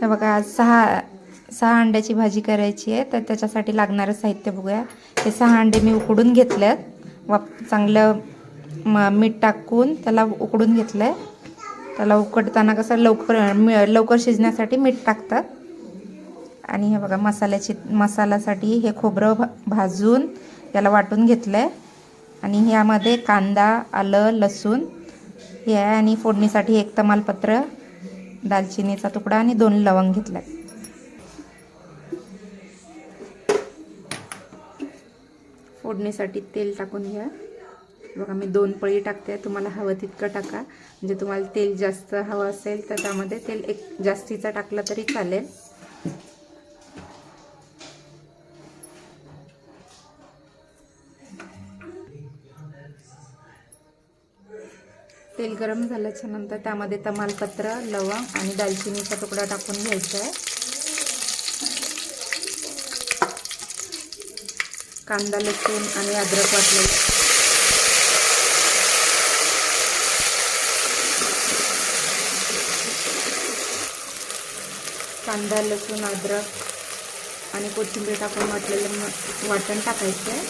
हे बघा आज सहा सहा अंड्याची भाजी करायची आहे तर त्याच्यासाठी लागणारं साहित्य बघूया. हे सहा अंडे मी उकडून घेतलेत. वाप चांगलं म मीठ टाकून त्याला उकडून घेतलं आहे त्याला उकडताना कसं लवकर लवकर शिजण्यासाठी मीठ टाकतात. आणि हे बघा मसाल्याची मसाल्यासाठी हे खोबरं भा भाजून त्याला वाटून घेतलं आहे आणि ह्यामध्ये कांदा आलं लसूण हे आहे. आणि फोडणीसाठी एक तमालपत्र दालचिनीचा तुकडा आणि दोन लवंग घेतला फोडणीसाठी तेल टाकून घ्या. बघा मी दोन पळी टाकते. तुम्हाला हवं तितकं टाका. म्हणजे तुम्हाला तेल जास्त हवं असेल तर त्यामध्ये तेल एक जास्तीचं टाकलं तरी चालेल. तेल गरम झाल्याच्यानंतर त्यामध्ये तमालपत्र लवंग आणि दालचिनीचा तुकडा टाकून घ्यायचा आहे. कांदा लसूण आणि अद्रक वाटलेलं. कांदा लसूण अद्रक आणि कोथिंबीर टाकून वाटलेलं म- वाटण टाकायचं आहे.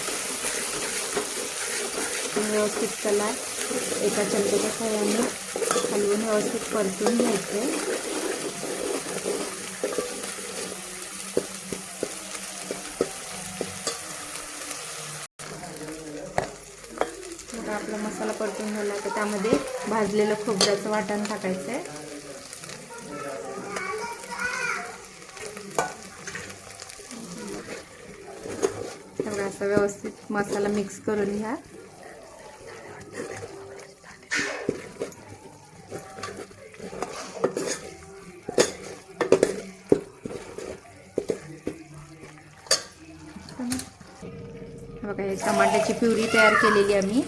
व्यवस्थित त्याला एका चमच्याच्या सहाय्याने हलवून व्यवस्थित परतून घ्यायचे. मग आपला मसाला परतून झाला तर त्यामध्ये भाजलेलं खोबऱ्याचं वाटण टाकायचं आहे सगळं असं व्यवस्थित मसाला मिक्स करून घ्या. बघा हे टमाट्याची प्युरी तयार केलेली आम्ही.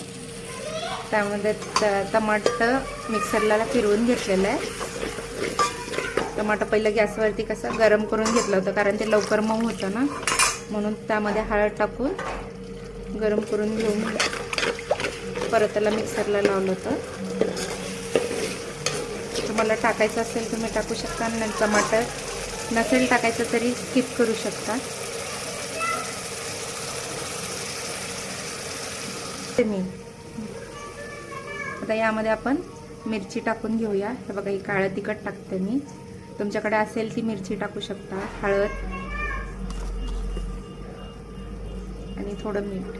त्यामध्ये त टमाटर मिक्सरला फिरवून घेतलेलं आहे. टमाटर पहिलं गॅसवरती कसं गरम करून घेतलं होतं कारण ते लवकर मऊ होतं ना. म्हणून त्यामध्ये हळद टाकून गरम करून घेऊन परत त्याला मिक्सरला लावलं होतं. तुम्हाला टाकायचं असेल तुम्ही टाकू शकता. आणि टमाटर नसेल टाकायचं तरी स्किप करू शकता. ते मी आता यामध्ये आपण मिरची टाकून घेऊया. हे बघा ही काळं तिखट टाकते मी. तुमच्याकडे असेल ती मिरची टाकू शकता हळद आणि थोडं मीठ.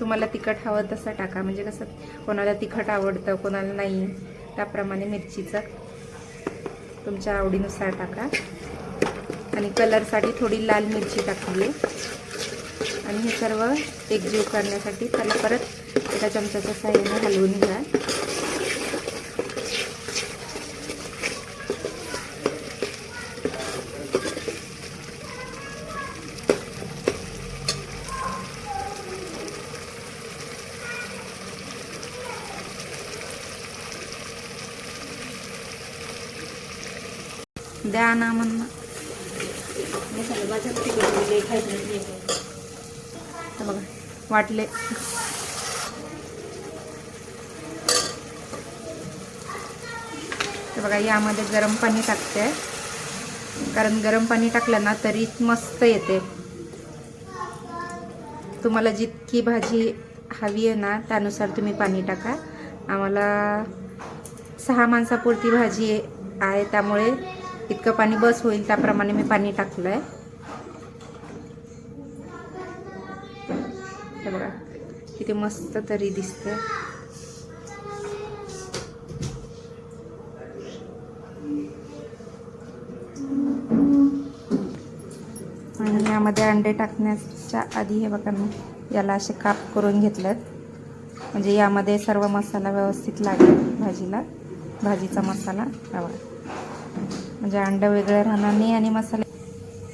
तुम्हाला तिखट हवं तसं टाका. म्हणजे कसं कोणाला तिखट आवडतं कोणाला नाही त्याप्रमाणे मिरचीचं तुमच्या आवडीनुसार टाका. आणि कलरसाठी थोडी लाल मिरची टाकली. आहे आणि हे सर्व एकजीव करण्यासाठी त्याला परत एका चमच्याच्या साह्याने हलवून घ्या. द्या ना म्हणणं तर बघा वाटले. तर बघा यामध्ये गरम पाणी टाकते. कारण गरम पाणी टाकलं ना तरी मस्त येते. तुम्हाला जितकी भाजी हवी आहे ना त्यानुसार तुम्ही पाणी टाका. आम्हाला सहा माणसापुरती भाजी आहे त्यामुळे इतकं पाणी बस होईल त्याप्रमाणे मी पाणी टाकलं आहे हे बघा. किती मस्त तरी दिसते आणि यामध्ये अंडे टाकण्याच्या आधी हे बघा मी याला असे काप करून घेतलेत. म्हणजे यामध्ये सर्व मसाला व्यवस्थित लागेल भाजीला. भाजीचा मसाला हवा. म्हणजे अंडं वेगळं राहणार नाही आणि मसाले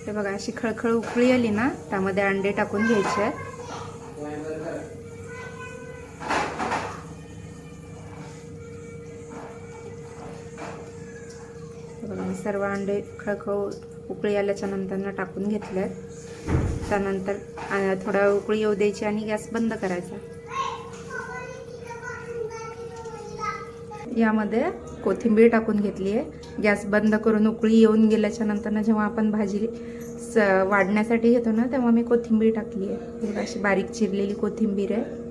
हे बघा अशी खळखळ उकळी आली ना त्यामध्ये अंडे टाकून घ्यायचे आहेत. बघा मी सर्व अंडे खळखळ उकळी आल्याच्या नंतरनं टाकून घेतले त्यानंतर थोडा उकळी येऊ द्यायची आणि गॅस बंद करायचा. यामध्ये कोथिंबीर टाकून घेतली आहे. गॅस बंद करून उकळी येऊन गेल्याच्या नंतरनं जेव्हा आपण भाजी स वाढण्यासाठी घेतो ना तेव्हा मी कोथिंबीर टाकली आहे. अशी बारीक चिरलेली कोथिंबीर आहे.